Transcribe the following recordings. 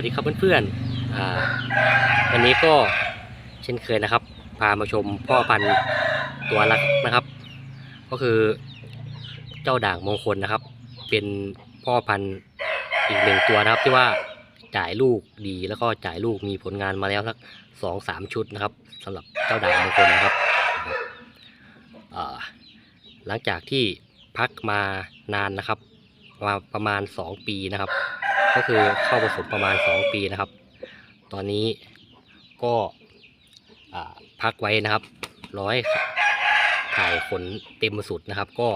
วัสดีครับเพื่อนๆวันนี้ก็เช่นเคยนะครับ พามาชมพ่อพันธุ์ตัวรักนะครับ ก็คือเจ้าด่างมงคลนะครับ เป็นพ่อพันธุ์อีกหนึ่งตัวนะครับที่ว่าจ่ายลูกดีแล้วก็จ่ายลูกมีผลงานมาแล้วสักสองสามชุดนะครับสำหรับเจ้าด่างมงคลนะครับหลังจากที่พักมานานนะครับมาประมาณ 2 ปีนะครับ ก็คือเข้าผสมประมาณ 2 ปีนะครับ ตอนนี้ก็พักไว้นะครับ ร้อยถ่ายขนเต็มสุดนะครับ ก็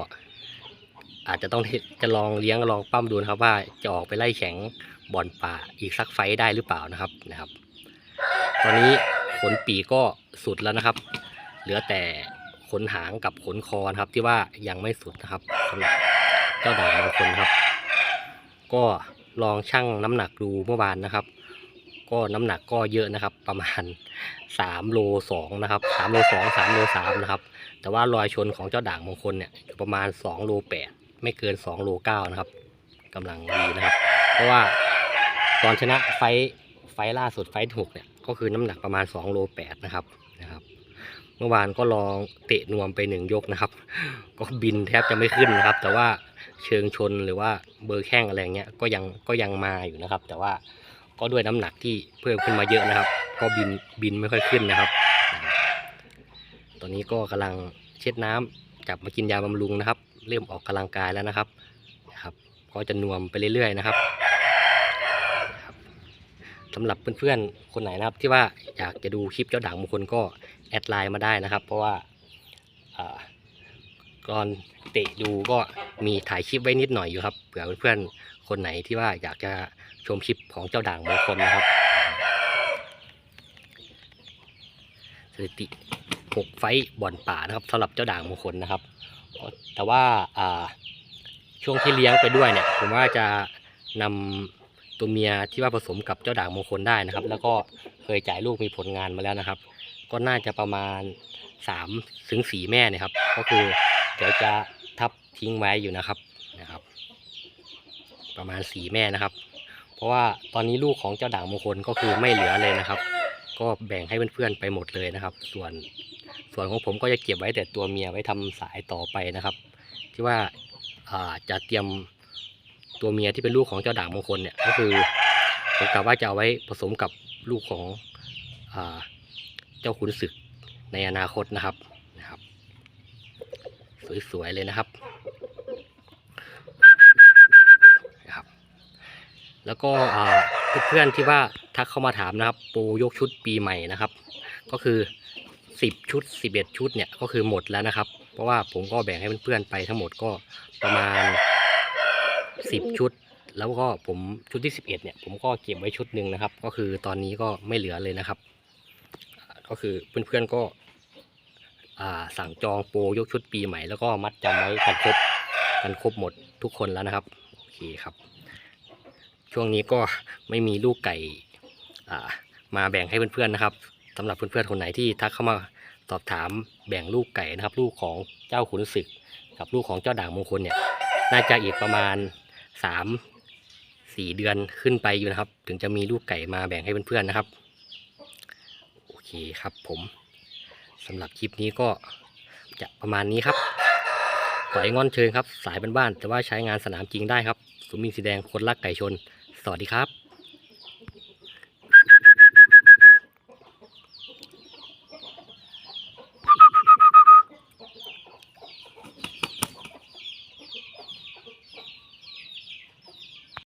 อาจจะต้องจะลองเลี้ยงลองปั้มดูนะครับ ว่าจะออกไปไล่แข่งบอลป่าอีกสักไฟได้หรือเปล่านะครับนะครับ ตอนนี้ขนปีก็สุดแล้วนะครับ เหลือแต่ขนหางกับขนคอนะครับที่ว่ายังไม่สุดนะครับสำหรับเจ้าด่างบางคนครับ ก็ ลองชั่งน้ำหนักดูเมื่อวานนะครับ ก็น้ำหนักก็เยอะนะครับ ประมาณ3โล2นะครับ3โล2 3โล3นะครับ แต่ว่ารอยชนของเจ้าด่างมงคลเนี่ยอยู่ประมาณ2โล8ไม่เกิน2โล9นะครับกำลังดีนะครับ เพราะว่าตอนชนะไฟท์ไฟล่าสุดไฟท์หกเนี่ยก็คือน้ำหนักประมาณ2โล8นะครับนะครับ เมื่อวานก็ลองเตะนวมไปหนึ่งยกนะครับ ก็บินแทบจะไม่ขึ้นนะครับ แต่ว่า เชิงชนหรือว่าเบอร์แข้งอะไรเงี้ยก็ยังก็ยังมาอยู่นะครับ แต่ว่าก็ด้วยน้ำหนักที่เพิ่มขึ้นมาเยอะนะครับ ก็บินบินไม่ค่อยขึ้นนะครับ ตอนนี้ก็กำลังเช็ดน้ำจับมากินยาบำรุงนะครับ เริ่มออกกำลังกายแล้วนะครับนะครับก็จะนวมไปเรื่อยๆนะครับสำหรับเพื่อนๆ คนไหนนะครับที่ว่าอยากจะดูคลิปเจ้าด่างมงคลก็แอดไลน์มาได้นะครับ เพราะว่าอ่า ก่อนเตะดูก็มีถ่ายคลิปไว้นิดหน่อยอยู่ครับเผื่อเพื่อนๆคนไหนที่ว่าอยากจะชมคลิปของเจ้าด่างมงคลนะครับสถิติ6ไฟต์บ่อนป่านะครับสำหรับเจ้าด่างมงคลนะครับ แต่ว่าช่วงที่เลี้ยงไปด้วยเนี่ยผมว่าจะนำตัวเมียที่ว่าผสมกับเจ้าด่างมงคลได้นะครับ แล้วก็เคยจ่ายลูกมีผลงานมาแล้วนะครับ ก็น่าจะประมาณ3ถึง4แม่เนะครับ ก็คือเดี๋ยวจะทับทิ้งไว้อยู่นะครับนะครับ ประมาณ4แม่นะครับ เพราะว่าตอนนี้ลูกของเจ้าด่างมงคลก็คือไม่เหลือเลยนะครับ ก็แบ่งให้เพื่อนๆไปหมดเลยนะครับ ส่วนส่วนของผมก็จะเก็บไว้แต่ตัวเมียไว้ทำสายต่อไปนะครับ ที่ว่าาจะเตรียมตัวเมียที่เป็นลูกของเจ้าด่างมงคลเนี่ยก็คือผมกะว่าจะเอาไว้ผสมกับลูกของอ่า เจ้าขุนศึกในอนาคตนะครับนะครับ สวยๆเลยนะครับนะครับ แล้วก็เพื่อนๆที่ว่าทักเข้ามาถามนะครับปรยกชุดปีใหม่นะครับ ก็คือ 10 ชุด 11 ชุดเนี่ยก็คือหมดแล้วนะครับ เพราะว่าผมก็แบ่งให้เพื่อนๆไปทั้งหมดก็ประมาณ 10 ชุดแล้วก็ผมชุดที่ 11เนี่ยผมก็เก็บไว้ชุดหนึ่งนะครับ ก็คือตอนนี้ก็ไม่เหลือเลยนะครับ ก็คือเพื่อนๆก็อ่าสั่งจองโปรยกชุดปีใหม่แล้วก็มัดจำไว้กันครบกันครบหมดทุกคนแล้วนะครับโอเคครับ ช่วงนี้ก็ไม่มีลูกไก่มาแบ่งให้เพื่อนๆนะครับสำหรับเพื่อนๆคนไหนที่ทักเข้ามาสอบถามแบ่งลูกไก่นะครับ ลูกของเจ้าขุนศึก กับลูกของเจ้าด่างมงคลเนี่ยน่าจะอีกประมาณสามสี่เดือนขึ้นไปอยู่นะครับ ถึงจะมีลูกไก่มาแบ่งให้เพื่อนๆนะครับ เคครับผมสำหรับคลิปนี้ก็จะประมาณนี้ครับต่อยงอนเชิญครับ สายบ้านๆแต่ว่าใช้งานสนามจริงได้ครับ สุมิงสีแดงคนรักไก่ชน สวัสดีครับ